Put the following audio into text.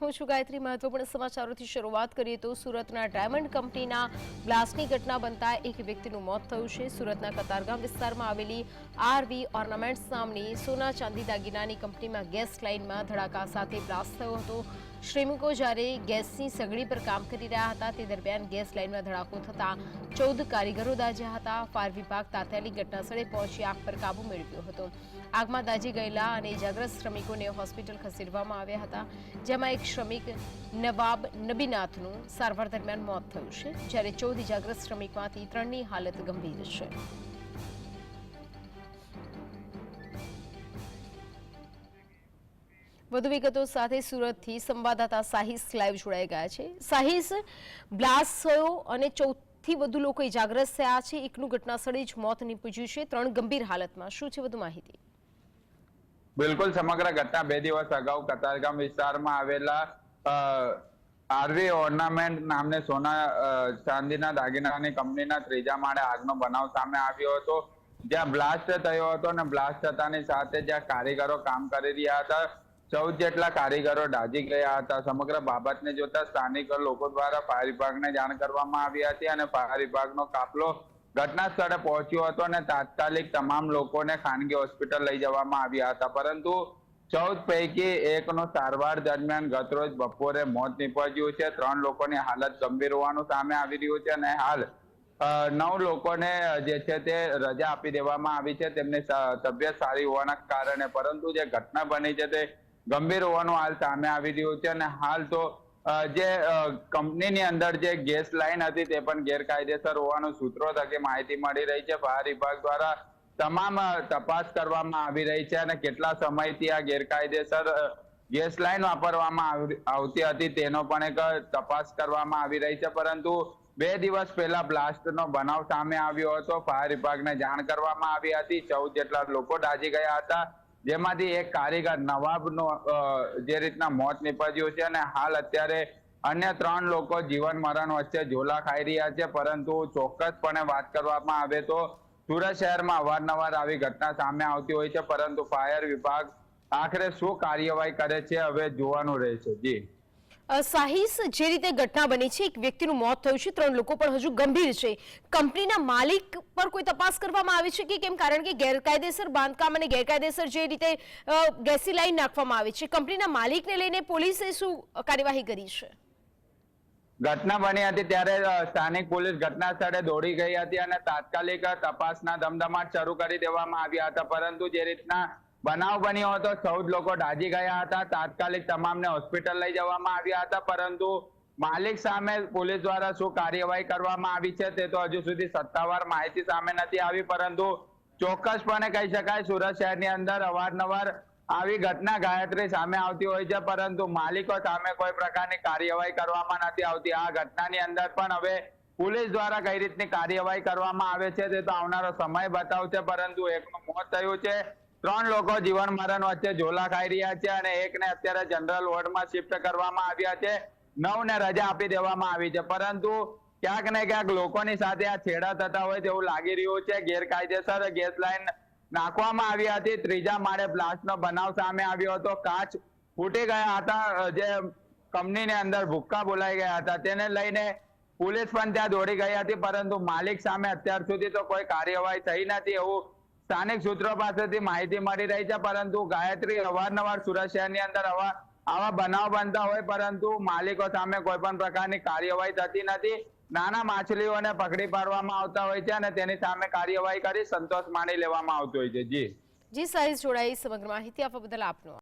હું છું ગાયત્રી મહત્વપૂર્ણ સમાચારોથી શરૂઆત કરીએ તો સુરતના ડાયમંડ કંપનીના બ્લાસ્ટની ઘટના બનતા એક વ્યક્તિનું મોત થયું છે. સુરતના કતારગામ વિસ્તારમાં આવેલી આરવી ઓર્નામેન્ટ્સ નામની સોના ચાંદી દાગીનાની કંપનીમાં ગેસ લાઇનમાં ધડાકા સાથે બ્લાસ્ટ થયો હતો. શ્રમિકો જ્યારે ગેસની સગડી પર કામ કરી રહ્યા હતા, તે દરમિયાન ગેસ લાઇનમાં ધડાકો થતાં ચૌદ કારીગરો દાઝ્યા હતા. ફાયર વિભાગ તાત્કાલિક ઘટનાસ્થળે પહોંચી આગ પર કાબુ મેળવ્યો હતો. આગમાં દાઝી ગયેલા અને ઇજાગ્રસ્ત શ્રમિકોને હોસ્પિટલ ખસેડવામાં આવ્યા હતા, જેમાં એક શ્રમિક નવાબ નબીનાથનું સારવાર દરમિયાન મોત થયું છે, જ્યારે ચૌદ ઇજાગ્રસ્ત શ્રમિકમાંથી ત્રણની હાલત ગંભીર છે. વધુ વિગતો સાથે સુરતથી સંવાદદાતા સાહિસ લાઈવ જોડાઈ ગયા છે. સાહિસ બ્લાસ્ટ થયો અને ચૌદથી વધુ લોકો ઇજાગ્રસ્ત થયા છે. એકનું ઘટનાસ્થળે જ મોત નીપજ્યું છે. ત્રણ ગંભીર હાલતમાં. શું છે વધુ માહિતી? બિલકુલ, સમગ્ર ઘટના બે દિવસ અગાઉ કતારગામ વિસ્તારમાં આવેલા આરવી ઓર્નામેન્ટ નામને સોના ચાંદીના દાગીનાની કંપનીના ત્રીજા માળે આગનો બનાવ સામે આવ્યો હતો. જ્યાં બ્લાસ્ટ થયો હતો અને બ્લાસ્ટ થતાની સાથે જ્યાં કારીગરો કામ કરી રહ્યા હતા. ચૌદ જેટલા કારીગરો દાઝી ગયા હતા. સમગ્ર બાબતને જોતા સ્થાનિક લોકો દ્વારા ફાયર વિભાગને જાણ કરવામાં આવી હતી અને ફાયર વિભાગનો કાફલો ઘટના સ્થળે પહોંચ્યો હતો અને તાત્કાલિક તમામ લોકોને ખાનગી હોસ્પિટલ લઈ જવામાં આવ્યા હતા. પરંતુ ચૌદ પૈકી એકનો સારવાર દરમિયાન ગતરોજ બપોરે મોત નીપજ્યું છે. ત્રણ લોકોની હાલત ગંભીર હોવાનું સામે આવી રહ્યું છે અને હાલ નવ લોકોને જે છે તે રજા આપી દેવામાં આવી છે. તેમની તબિયત સારી હોવાના કારણે, પરંતુ જે ઘટના બની છે તે ગંભીર હોવાનું હાલ સામે આવી રહ્યું છે અને હાલ તો જે કંપનીની અંદર જે ગેસ લાઈન હતી તે પણ ગેરકાયદેસર હોવાનું સૂત્રો થકી માહિતી મળી રહી છે. ફાયર વિભાગ દ્વારા તમામ તપાસ કરવામાં આવી રહી છે અને કેટલા સમયથી આ ગેરકાયદેસર ગેસ લાઈન વાપરવામાં આવતી હતી તેનો પણ એક તપાસ કરવામાં આવી રહી છે. પરંતુ બે દિવસ પહેલા બ્લાસ્ટનો બનાવ સામે આવ્યો હતો. ફાયર વિભાગને જાણ કરવામાં આવી હતી. ચૌદ જેટલા લોકો દાઝી ગયા હતા. જેમાંથી એક કારીગર નવાબનો જે રીતના મોત નીપજ્યું છે અને હાલ અત્યારે અન્ય ત્રણ લોકો જીવન મરણ વચ્ચે ઝોલા ખાઈ રહ્યા છે. પરંતુ ચોક્કસપણે વાત કરવામાં આવે તો સુરત શહેરમાં અવારનવાર આવી ઘટના સામે આવતી હોય છે. પરંતુ ફાયર વિભાગ આખરે શું કાર્યવાહી કરે છે, હવે જોવાનું રહેશે. જી. સાહિસ જે રીતે ઘટના બની છે, એક વ્યક્તિનું મોત થયું છે, ત્રણ લોકો પણ હજુ ગંભીર છે. કંપનીના માલિક પર કોઈ તપાસ કરવામાં આવી છે કે કેમ? કારણ કે ગેરકાયદેસર બાંધકામ અને ગેરકાયદેસર જે રીતે ગેસી લાઈન નાખવામાં આવી છે. કંપનીના માલિકને લઈને પોલીસે શું કાર્યવાહી કરી છે? ઘટના બની હતી ત્યારે સ્થાનિક પોલીસ ઘટના સ્થળે દોડી ગઈ હતી અને તાત્કાલિક તપાસના ધમધમાટ શરૂ કરી દેવામાં આવ્યા હતા. પરંતુ જે રીતના બનાવ બન્યો હતો ચૌદ લોકો દાઝી ગયા હતા. તાત્કાલિક તમામને હોસ્પિટલ લઈ જવામાં આવ્યા હતા, પરંતુ માલિક સામે પોલીસ દ્વારા શું કાર્યવાહી કરવામાં આવી છે તે તો હજુ સુધી સત્તાવાર માહિતી સામે નથી આવી, પરંતુ ચોક્કસપણે કહી શકાય સુરત શહેરની અંદર અવારનવાર આવી ઘટના ગાયત્રી સામે આવતી હોય છે, પરંતુ માલિકો સામે કોઈ પ્રકારની કાર્યવાહી કરવામાં નથી આવતી. આ ઘટનાની અંદર પણ હવે પોલીસ દ્વારા કઈ રીતની કાર્યવાહી કરવામાં આવે છે તે તો આવનારો સમય બતાવશે, પરંતુ એકનું મોત થયું છે. ત્રણ લોકો જીવન મરણ વચ્ચે ઝોલા ખાઈ રહ્યા છે અને એકને અત્યારે જનરલ વોર્ડમાં શિફ્ટ કરવામાં આવ્યા છે. નવને રજા આપી દેવામાં આવી છે. પરંતુ ક્યાંક ને ક્યાંક લોકોની સાથે આ છેડા થતા હોય તેવું લાગી રહ્યું છે. ગેરકાયદેસર ગેસ લાઈન નાખવામાં આવી હતી. ત્રીજા માળે બ્લાસ્ટનો બનાવ સામે આવ્યો હતો. કાચ ફૂટી ગયા હતા. જે કંપનીની અંદર ભૂક્કા બોલાઈ ગયા હતા. તેને લઈને પોલીસ પણ ત્યાં દોડી ગઈ હતી. પરંતુ માલિક સામે અત્યાર સુધી તો કોઈ કાર્યવાહી થઈ નથી. એવું સ્થાનિક સૂત્રો પાસેથી માહિતી મળી રહી છે, પરંતુ ગાયત્રી અવારનવાર સુરત શહેરની અંદર આવા આવા બનાવ બનતા હોય, પરંતુ માલિકો સામે કોઈ પણ પ્રકારની કાર્યવાહી થતી નથી. નાના માછલીઓને પકડી પાડવામાં આવતા હોય છે અને તેની સામે કાર્યવાહી કરી સંતોષ માની લેવામાં આવતો હોય છે. જી. જી સાહેબ જોડાઈ સમગ્ર માહિતી આપવા બદલ આપનો